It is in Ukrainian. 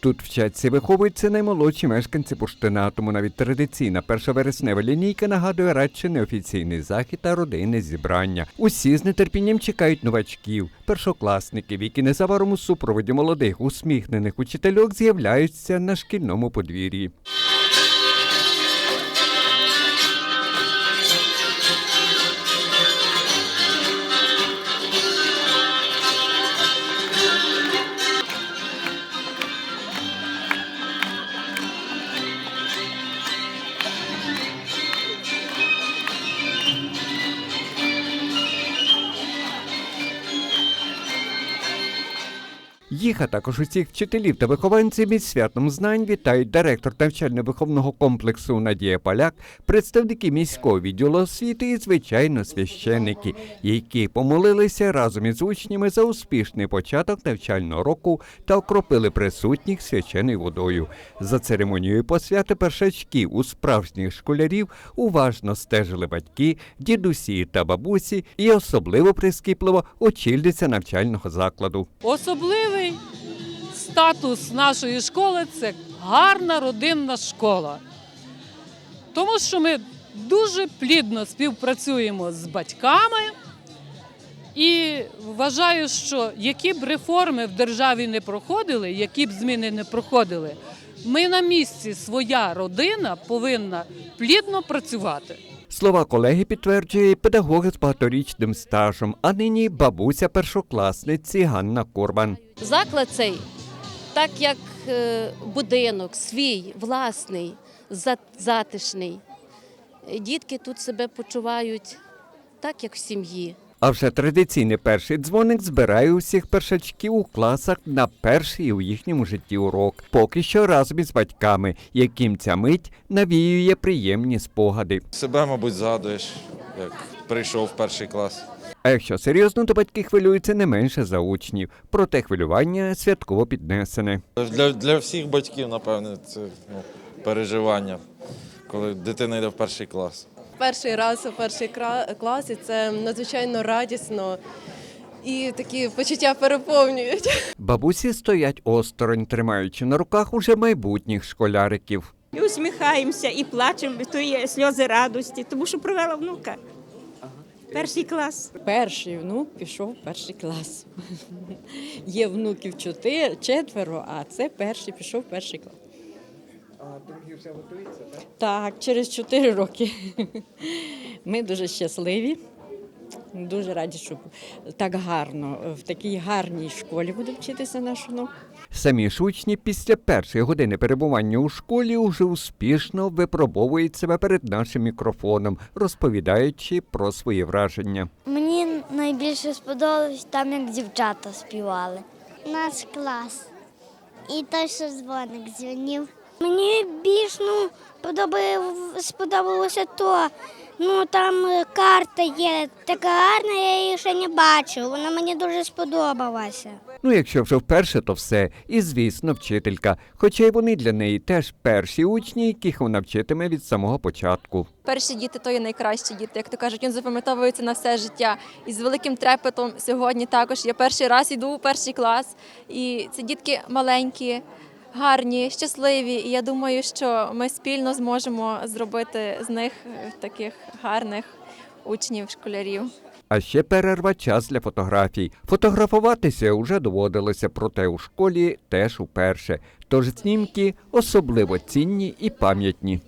Тут вчаться і виховуються наймолодші мешканці Пуштина, тому навіть традиційна перша вереснева лінійка нагадує радше неофіційний захід та родинне зібрання. Усі з нетерпінням чекають новачків, першокласників, які незабаром у супроводі молодих усміхнених учительок з'являються на шкільному подвір'ї. Їх, а також усіх вчителів та вихованців із святом знань вітають директор навчально-виховного комплексу Надія Поляк, представники міського відділу освіти і, звичайно, священники, які помолилися разом із учнями за успішний початок навчального року та окропили присутніх свяченою водою. За церемонією посвяти першачків у справжніх школярів уважно стежили батьки, дідусі та бабусі і особливо прискіпливо очільниця навчального закладу. Особливий статус нашої школи це гарна родинна школа. Тому що ми дуже плідно співпрацюємо з батьками і вважаю, що які б реформи в державі не проходили, які б зміни не проходили, ми на місці своя родина повинна плідно працювати. Слова колеги підтверджує педагог з багаторічним стажем, а нині бабуся першокласниці Ганна Корбан. Заклад цей, так як е, будинок, свій, власний, затишний. Дітки тут себе почувають так, як в сім'ї. А вже традиційний перший дзвоник збирає усіх першачків у класах на перший у їхньому житті урок. Поки що разом із батьками, яким ця мить навіює приємні спогади. Себе, мабуть, згадуєш, як прийшов в перший клас. А якщо серйозно, то батьки хвилюються не менше за учнів. Проте хвилювання святково піднесене. Для, для всіх батьків, напевне, це ну, переживання, коли дитина йде в перший клас. Перший раз у перший класі це надзвичайно радісно і такі почуття переповнюють. Бабусі стоять осторонь, тримаючи на руках уже майбутніх школяриків. І усміхаємося, і плачемо, то є сльози радості, тому що провела внука. Перший клас. Перший внук пішов в перший клас. Є внуків чотири, четверо, а це перший пішов в перший клас. А другий вже готується, так? Так, через чотири роки. Ми дуже щасливі. Дуже раді, що так гарно, в такій гарній школі буде вчитися наш внук. Самі ж учні після першої години перебування у школі уже успішно випробовують себе перед нашим мікрофоном, розповідаючи про свої враження. Мені найбільше сподобалось там, як дівчата співали. Наш клас. І той, що дзвоник дзвонив. Мені більш ну, подобав- сподобалося то. Ну там е, карта є така гарна, я її ще не бачу. Вона мені дуже сподобалася. Ну, якщо вже вперше, то все. І звісно, вчителька. Хоча й вони для неї теж перші учні, яких вона вчитиме від самого початку. Перші діти то є найкращі діти, як то кажуть, він запам'ятовується на все життя. І з великим трепетом сьогодні також я перший раз йду у перший клас. І це дітки маленькі, гарні, щасливі. І я думаю, що ми спільно зможемо зробити з них е, таких гарних учнів, школярів. А ще перерва час для фотографій. Фотографуватися уже доводилося, проте у школі теж уперше. Тож знімки особливо цінні і пам'ятні.